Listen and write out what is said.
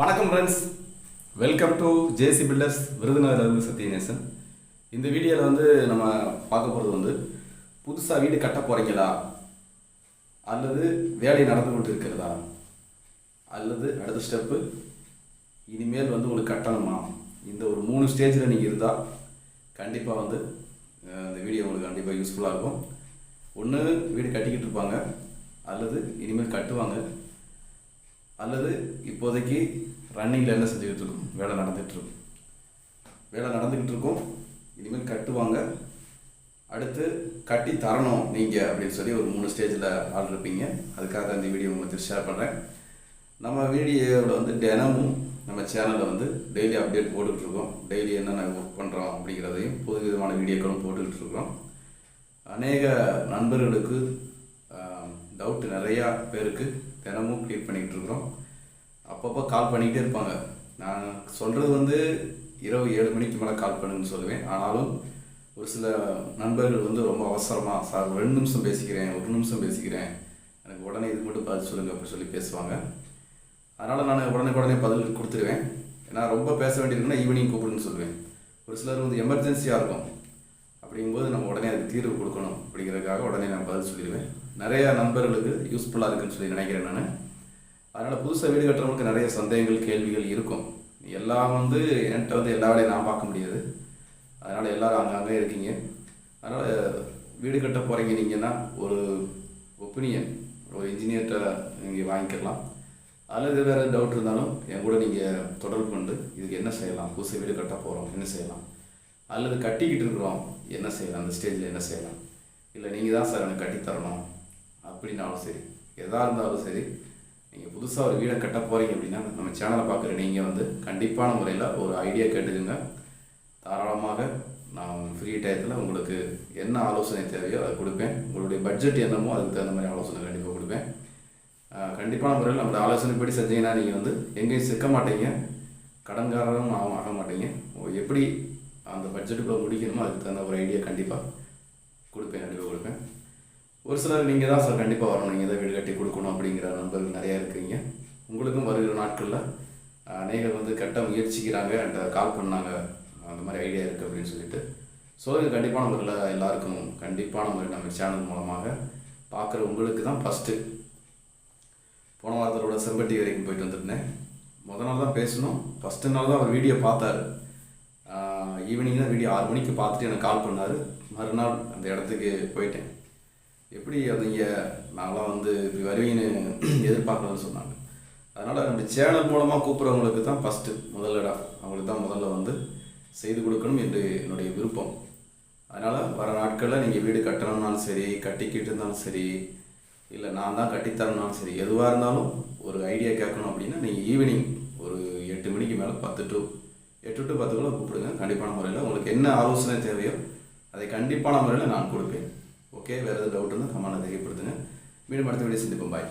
வணக்கம் friends welcome to JC builders Virudhunagar இருந்து சத்யநேசன் இந்த வீடியோவில் வந்து நம்ம பார்க்க போகிறது வந்து புதுசாக வீடு கட்ட போகிறீங்களா அல்லது வேலை நடந்து கொண்டு இருக்கிறதா அல்லது அடுத்த ஸ்டெப்பு இனிமேல் வந்து உங்களுக்கு கட்டணுமா? இந்த ஒரு மூணு ஸ்டேஜில் நீங்கள் இருந்தால் கண்டிப்பாக வந்து இந்த வீடியோ உங்களுக்கு கண்டிப்பாக யூஸ்ஃபுல்லாக இருக்கும். ஒன்று வீடு கட்டிக்கிட்டு இருப்பாங்க. அல்லது இனிமேல் கட்டுவாங்க. அல்லது இப்போதைக்கு ரன்னிங்கில் என்ன செஞ்சுக்கிட்டு இருக்கும் வேலை நடந்துகிட்ருக்கும். வேலை நடந்துக்கிட்டு இருக்கும் இனிமேல் கட்டுவாங்க. அடுத்து கட்டி தரணும் நீங்கள் அப்படின்னு சொல்லி ஒரு மூணு ஸ்டேஜில் ஆள் இருப்பீங்க. அதுக்காக இந்த வீடியோ உங்களுக்கு ஷேர் பண்ணுறேன் நம்ம வீடியோவில் வந்து தினமும் நம்ம சேனலில் வந்து டெய்லி அப்டேட் போட்டுக்கிட்டுருக்கோம் டெய்லி என்னென்ன ஒர்க் பண்ணுறோம் அப்படிங்கிறதையும் புது விதமான வீடியோக்களும் போட்டுக்கிட்டு இருக்கோம் அநேக நண்பர்களுக்கு டவுட் நிறையா பேருக்கு தினமும் க்ளியர் பண்ணிக்கிட்டு அப்பப்போ கால் பண்ணிக்கிட்டே இருப்பாங்க. நான் சொல்கிறது வந்து இரவு ஏழு மணிக்கு மேலே கால் பண்ணுன்னு சொல்லுவேன். ஆனாலும் ஒரு சில நண்பர்கள் வந்து ரொம்ப அவசரமாக சார் ஒரு ரெண்டு நிமிஷம் பேசிக்கிறேன் ஒரு நிமிஷம் பேசிக்கிறேன். எனக்கு உடனே இது மட்டும் பதில் சொல்லுங்கள் அப்படி சொல்லி பேசுவாங்க. அதனால் நான் உடனே உடனே பதில் கொடுத்துருவேன். ஏன்னா ரொம்ப பேச வேண்டியிருக்குன்னா ஈவினிங் கூப்பிடுன்னு சொல்லுவேன். ஒரு சிலர் வந்து எமர்ஜென்சியாக இருக்கும். அப்படிங்கும்போது நம்ம உடனே அதுக்கு தீர்வு கொடுக்கணும் அப்படிங்கிறதுக்காக உடனே நான் பதில் சொல்லிடுவேன். நிறைய நண்பர்களுக்கு யூஸ்ஃபுல்லாக இருக்குன்னு சொல்லி நினைக்கிறேன் நான். அதனால் புதுசாக வீடு கட்டுறவங்களுக்கு நிறைய சந்தேகங்கள் கேள்விகள் இருக்கும். எல்லாம் வந்து என்கிட்ட வந்து எல்லா வேலையும் நான் பார்க்க முடியாது. அதனால் எல்லாரும் அங்கங்கே இருக்கீங்க. அதனால் வீடு கட்ட போகிறீங்க நீங்கன்னா ஒரு ஒப்பீனியன் ஒரு இன்ஜினியர்கிட்ட நீங்கள் வாங்கிக்கலாம். அல்லது வேறு டவுட் இருந்தாலும் என் கூட நீங்கள் தொடர்பு கொண்டு இதுக்கு என்ன செய்யலாம்? புதுசு வீடு கட்ட போகிறோம் என்ன செய்யலாம்? அல்லது கட்டிக்கிட்டு இருக்கிறோம். என்ன செய்யலாம்? அந்த ஸ்டேஜில் என்ன செய்யலாம்? இல்லை நீங்கள் தான் சார் எனக்கு கட்டித்தரணும் அப்படின்னாலும் சரி எதாக இருந்தாலும் சரி நீங்கள் புதுசாக ஒரு வீடை கட்ட போகிறீங்க அப்படின்னா நம்ம சேனலை பார்க்குற நீங்கள் வந்து கண்டிப்பான முறையில் ஒரு ஐடியா கேட்டுக்கோங்க. தாராளமாக நான் ஃப்ரீ டயத்தில் உங்களுக்கு என்ன ஆலோசனை தேவையோ அதை கொடுப்பேன். உங்களுடைய பட்ஜெட் என்னமோ அதுக்கு தகுந்த மாதிரி ஆலோசனை கண்டிப்பாக கொடுப்பேன். கண்டிப்பான முறையில் நம்மளோட ஆலோசனைப்படி செஞ்சீங்கன்னா நீங்கள் வந்து எங்கேயும் சிக்க மாட்டீங்க. கடன்காரரும் ஆக ஆக மாட்டீங்க. ஓ, எப்படி அந்த பட்ஜெட்டுக்குள்ளே முடிக்கணுமோ அதுக்கு தகுந்த ஒரு ஐடியா கண்டிப்பாக கொடுப்பேன் கண்டிப்பாக கொடுப்பேன். ஒரு சிலர் நீங்கள் தான் சார் கண்டிப்பாக வரணும். நீங்கள் தான் வீடு கட்டி கொடுக்கணும் அப்படிங்கிற நண்பர்கள் நிறையா இருக்கிறீங்க உங்களுக்கும் வருகிற நாட்களில் அநேகர் வந்து கட்ட முயற்சிக்கிறாங்க அண்ட் கால் பண்ணாங்க. அந்த மாதிரி ஐடியா இருக்குது அப்படின்னு சொல்லிட்டு. ஸோ இது கண்டிப்பான முறையில் எல்லாருக்கும் கண்டிப்பான முறையில் நம்ம சேனல் மூலமாக பார்க்குற உங்களுக்கு தான் ஃபஸ்ட்டு போன வாரத்தோட செம்பட்டி வரைக்கும் போயிட்டு வந்துருந்தேன். முத நாள் தான் பேசணும். ஃபஸ்ட்டு நாள் தான் அவர் வீடியோ பார்த்தாரு. ஈவினிங் தான் வீடியோ ஆறு மணிக்கு பார்த்துட்டு எனக்கு கால் பண்ணார். மறுநாள் அந்த இடத்துக்கு போயிட்டேன். எப்படி அவங்க நான்லாம் வந்து இப்படி வருவீங்கன்னு எதிர்பார்க்கலன்னு சொன்னாங்க. அதனால் நம்ம சேனல் மூலமாக கூப்பிட்றவங்களுக்கு தான் ஃபஸ்ட்டு முதலிடம் அவங்களுக்கு தான் முதல்ல வந்து செய்து கொடுக்கணும் என்று என்னுடைய விருப்பம். அதனால் வர நாட்களில் நீங்கள் வீடு கட்டணும்னாலும் சரி கட்டிக்கிட்டு இருந்தாலும் சரி இல்லை நான் தான் கட்டித்தரணும்னாலும் சரி எதுவாக இருந்தாலும் ஒரு ஐடியா கேட்கணும் அப்படின்னா நீங்கள் ஈவினிங் ஒரு எட்டு மணிக்கு மேலே பத்து டு எட்டு டு பத்துக்குள்ளே கூப்பிடுங்க. கண்டிப்பான முறையில் உங்களுக்கு என்ன ஆலோசனை தேவையோ அதை கண்டிப்பான முறையில் நான் கொடுப்பேன். ஓகே வேறு எதாவது டவுட் இருந்தால் கமெண்ட்டில் தெரியப்படுத்துங்க. மீண்டும் அடுத்த வீடியோ சந்திப்போம். பாய்